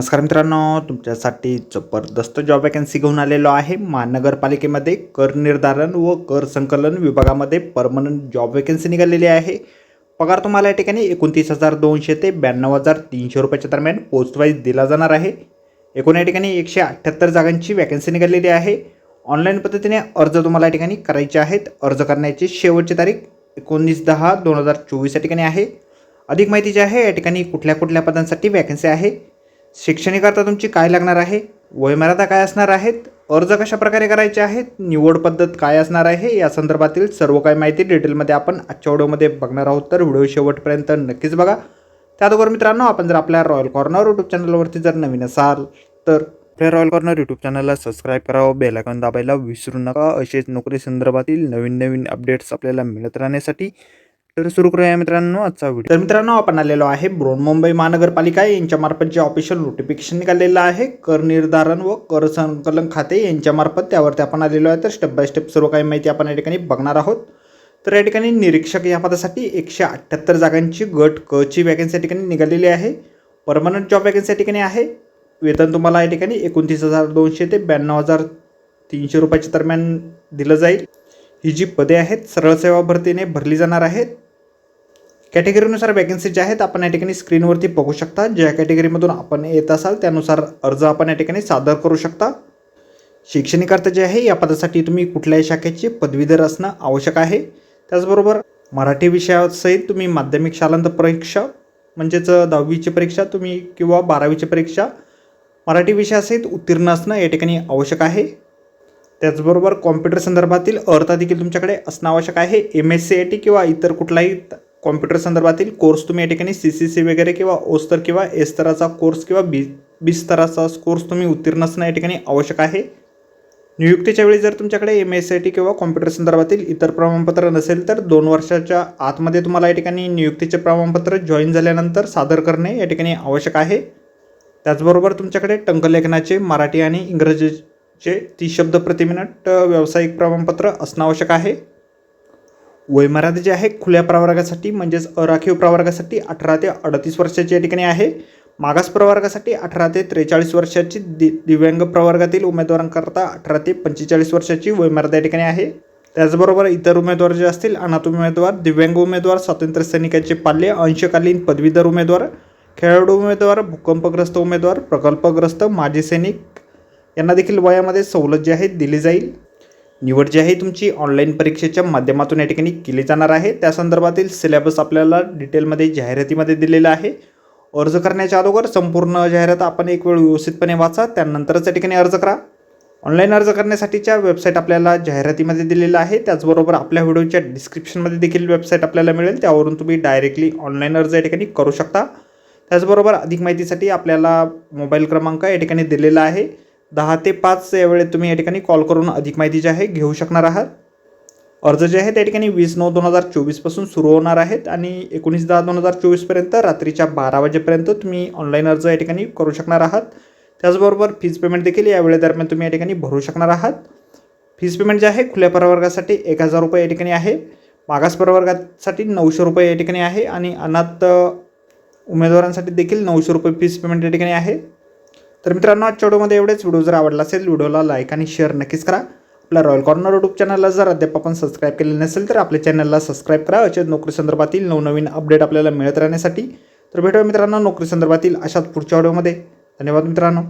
नमस्कार मित्रांनो तुमच्यासाठी जबरदस्त जॉब वॅकन्सी घेऊन आलेलो आहे. महानगरपालिकेमध्ये कर निर्धारण व कर संकलन विभागामध्ये परमनंट जॉब वॅकन्सी निघालेली आहे. पगार तुम्हाला या ठिकाणी एकोणतीस हजार दोनशे ते ब्याण्णव हजार तीनशे रुपयाच्या दरम्यान पोस्टवाईज दिला जाणार आहे. एकूण या ठिकाणी एकशे अठ्ठ्याहत्तर जागांची वॅकन्सी निघालेली आहे. ऑनलाईन पद्धतीने अर्ज तुम्हाला या ठिकाणी करायचे आहेत. अर्ज करण्याची शेवटची तारीख एकोणीस दहा दोन हजार चोवीस या ठिकाणी आहे. अधिक माहिती जी आहे या ठिकाणी कुठल्या कुठल्या पदांसाठी वॅकन्सी आहे. शिक्षणाकरता तुमची काय लागणार आहे? वयमर्यादा काय असणार आहेत? अर्ज कशा प्रकारे करायचे आहेत? निवड पद्धत काय असणार आहे? या संदर्भातील सर्व काही माहिती डिटेलमध्ये आपण आजच्या व्हिडिओमध्ये बघणार आहोत. तर व्हिडिओ शेवटपर्यंत नक्कीच बघा. त्याबरोबर मित्रांनो आपण जर आपल्या रॉयल कॉर्नर यूट्यूब चॅनलवरती जर नवीन असाल तर आपल्या रॉयल कॉर्नर यूट्यूब चॅनलला सबस्क्राईब करावं बेल आयकॉन दाबायला विसरू नका. असेच नोकरी संदर्भातील नवीन नवीन अपडेट्स आपल्याला मिळत राहण्यासाठी तर सुरू करूया मित्रांनो आजचा व्हिडिओ तर मित्रांनो आपण आलेलो आहे ब्रोन मुंबई महानगरपालिका. यांच्यामार्फत जे ऑफिशियल नोटिफिकेशन निघालेलं आहे कर निर्धारण व कर संकलन खाते यांच्यामार्फत त्यावरती आपण आलेलो आहे. तर स्टेप बाय स्टेप सर्व काही माहिती आपण या ठिकाणी बघणार आहोत. तर या ठिकाणी निरीक्षक या पदासाठी एकशे अठ्ठ्याहत्तर जागांची गट क ची वॅकन्सी या ठिकाणी निघालेली आहे. परमनंट जॉब वॅकन्सी या ठिकाणी आहे. वेतन तुम्हाला या ठिकाणी एकोणतीस हजार दोनशे ते ब्याण्णव हजार तीनशे रुपयाच्या दरम्यान दिलं जाईल. ही जी पदे आहेत सरळ सेवा भरतीने भरली जाणार आहेत. कॅटेगरीनुसार वॅकन्सी ज्या आहेत आपण या ठिकाणी स्क्रीनवरती बघू शकता. ज्या कॅटेगरीमधून आपण येत असाल त्यानुसार अर्ज आपण या ठिकाणी सादर करू शकता. शैक्षणिक जे आहे या पदासाठी तुम्ही कुठल्याही शाखेचे पदवीधर असणं आवश्यक आहे. त्याचबरोबर मराठी विषयासहित तुम्ही माध्यमिक शालांत परीक्षा म्हणजेच दहावीची परीक्षा तुम्ही किंवा बारावीची परीक्षा मराठी विषयासहित उत्तीर्ण असणं या ठिकाणी आवश्यक आहे. त्याचबरोबर कॉम्प्युटर संदर्भातील अर्थ देखील तुमच्याकडे असणं आवश्यक आहे. M S C I T किंवा इतर कुठलाही कॉम्प्युटर संदर्भातील कोर्स तुम्ही या ठिकाणी सी सी सी वगैरे किंवा ओस्तर किंवा एस्तराचा कोर्स किंवा बी बी स्तराचा कोर्स तुम्ही उत्तीर्ण असणं या ठिकाणी आवश्यक आहे. नियुक्तीच्या वेळी जर तुमच्याकडे M S C I T किंवा कॉम्प्युटर संदर्भातील इतर प्रमाणपत्र नसेल तर दोन वर्षाच्या आतमध्ये तुम्हाला या ठिकाणी नियुक्तीचे प्रमाणपत्र जॉईन झाल्यानंतर सादर करणे या ठिकाणी आवश्यक आहे. त्याचबरोबर तुमच्याकडे टंकलेखनाचे मराठी आणि इंग्रजी चे तीस शब्द प्रतिमिनिट व्यावसायिक प्रमाणपत्र असणं आवश्यक आहे. वयमर्यादा जे आहे खुल्या प्रवर्गासाठी म्हणजेच अराखीव प्रवर्गासाठी अठरा ते अडतीस वर्षाची या ठिकाणी आहे. मागास प्रवर्गासाठी अठरा ते त्रेचाळीस वर्षाची दि दिव्यांग प्रवर्गातील उमेदवारांकरता अठरा ते पंचेचाळीस वर्षाची वयमर्यादा या ठिकाणी आहे. त्याचबरोबर इतर उमेदवार जे असतील अनाथ उमेदवार दिव्यांग उमेदवार स्वातंत्र्य सैनिकाचे पाल्य अंशकालीन पदवीधर उमेदवार खेळाडू उमेदवार भूकंपग्रस्त उमेदवार प्रकल्पग्रस्त माजी सैनिक यांना देखील वयामध्ये सवलत जी आहे दिली जाईल. निवड जी आहे तुमची ऑनलाईन परीक्षेच्या माध्यमातून या ठिकाणी केली जाणार आहे. त्या संदर्भातील सिलेबस आपल्याला डिटेलमध्ये जाहिरातीमध्ये दिलेला आहे. अर्ज करण्याच्या अगोदर संपूर्ण जाहिरात आपण एक वेळ व्यवस्थितपणे वाचा त्यानंतरच या ठिकाणी अर्ज करा. ऑनलाईन अर्ज करण्यासाठीच्या वेबसाईट आपल्याला जाहिरातीमध्ये दिलेलं आहे. त्याचबरोबर आपल्या व्हिडिओच्या डिस्क्रिप्शनमध्ये देखील वेबसाईट आपल्याला मिळेल. त्यावरून तुम्ही डायरेक्टली ऑनलाईन अर्ज या ठिकाणी करू शकता. त्याचबरोबर अधिक माहितीसाठी आपल्याला मोबाईल क्रमांक या ठिकाणी दिलेला आहे. दहा ते पाच या वेळेत तुम्ही या ठिकाणी कॉल करून अधिक माहिती जी आहे घेऊ शकणार आहात. अर्ज जे आहे त्या ठिकाणी वीस नऊ दोन हजार चोवीसपासून सुरू होणार आहेत आणि एकोणीस दहा दोन हजार चोवीसपर्यंत रात्रीच्या बारा वाजेपर्यंत तुम्ही ऑनलाईन अर्ज या ठिकाणी करू शकणार आहात. त्याचबरोबर फीज पेमेंट देखील या वेळेदरम्यान तुम्ही या ठिकाणी भरू शकणार आहात. फीज पेमेंट जे आहे खुल्या प्रवर्गासाठी एक हजार रुपये या ठिकाणी आहे. मागास प्रवर्गासाठी नऊशे रुपये या ठिकाणी आहे आणि अनाथ उमेदवारांसाठी देखील नऊशे रुपये फीज पेमेंट या ठिकाणी आहे. तर मित्रांनो आजच्या व्हिडिओमध्ये एवढेच. व्हिडिओ जर आवडला असेल व्हिडिओला लाईक आणि शेअर नक्कीच करा. आपल्या रॉयल कॉर्नर यूट्यूब चॅनलला जर अद्याप आपण सबस्क्राईब केले नसेल तर आपल्या चॅनलला सबस्क्राईब करा. अशाच नोकरी संदर्भातील नवनवीन अपडेट आपल्याला मिळत राहण्यासाठी. तर भेटूया मित्रांनो नोकरी संदर्भातील अशाच पुढच्या व्हिडिओमध्ये. धन्यवाद मित्रांनो.